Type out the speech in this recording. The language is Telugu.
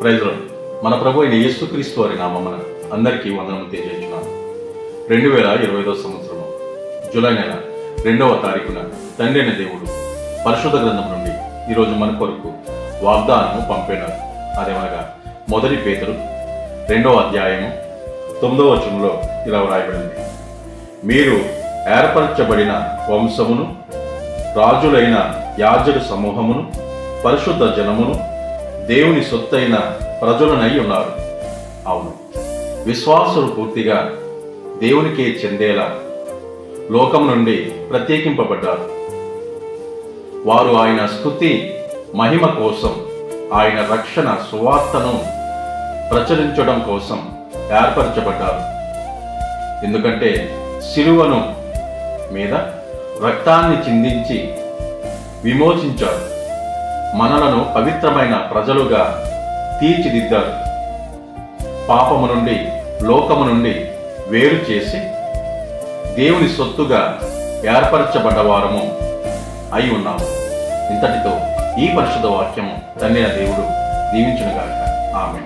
ప్రజలు మన ప్రభు అయిన యేసుక్రీస్తు వారి నామమ్మన అందరికీ వందనము తెలియజేస్తున్నాను. రెండు వేల ఇరవై ఐదో సంవత్సరం జూలై నెల రెండవ తారీఖున తండ్రి దేవుడు పరిశుద్ధ గ్రంథం నుండి ఈరోజు మన కొరకు వాగ్దానము పంపినారు. అదేమనగా మొదటి పేతలు రెండవ అధ్యాయము తొమ్మిదవ వచనంలో ఇలా వ్రాయబడింది. మీరు ఏర్పరచబడిన వంశమును రాజులైన యాజక సమూహమును పరిశుద్ధ జనమును దేవుని సొత్తైన ప్రజలనై ఉన్నారు. అవును విశ్వాసులు పూర్తిగా దేవునికే చెందేలా లోకం నుండి ప్రత్యేకింపబడ్డారు. వారు ఆయన స్థుతి మహిమ కోసం ఆయన రక్షణ సువార్తను ప్రచురించడం కోసం ఏర్పరచబడ్డారు. ఎందుకంటే శిలువను మీద రక్తాన్ని చిందించి విమోచించారు మనలను పవిత్రమైన ప్రజలుగా తీర్చిదిద్దారు పాపము నుండి లోకము నుండి వేరు చేసి దేవుని సొత్తుగా ఏర్పరచబడ్డవారము అయి ఉన్నాము. ఇంతటితో ఈ పరిశుద్ధ వాక్యము తండ్రిన దేవుడు దీవించునుగాక ఆమె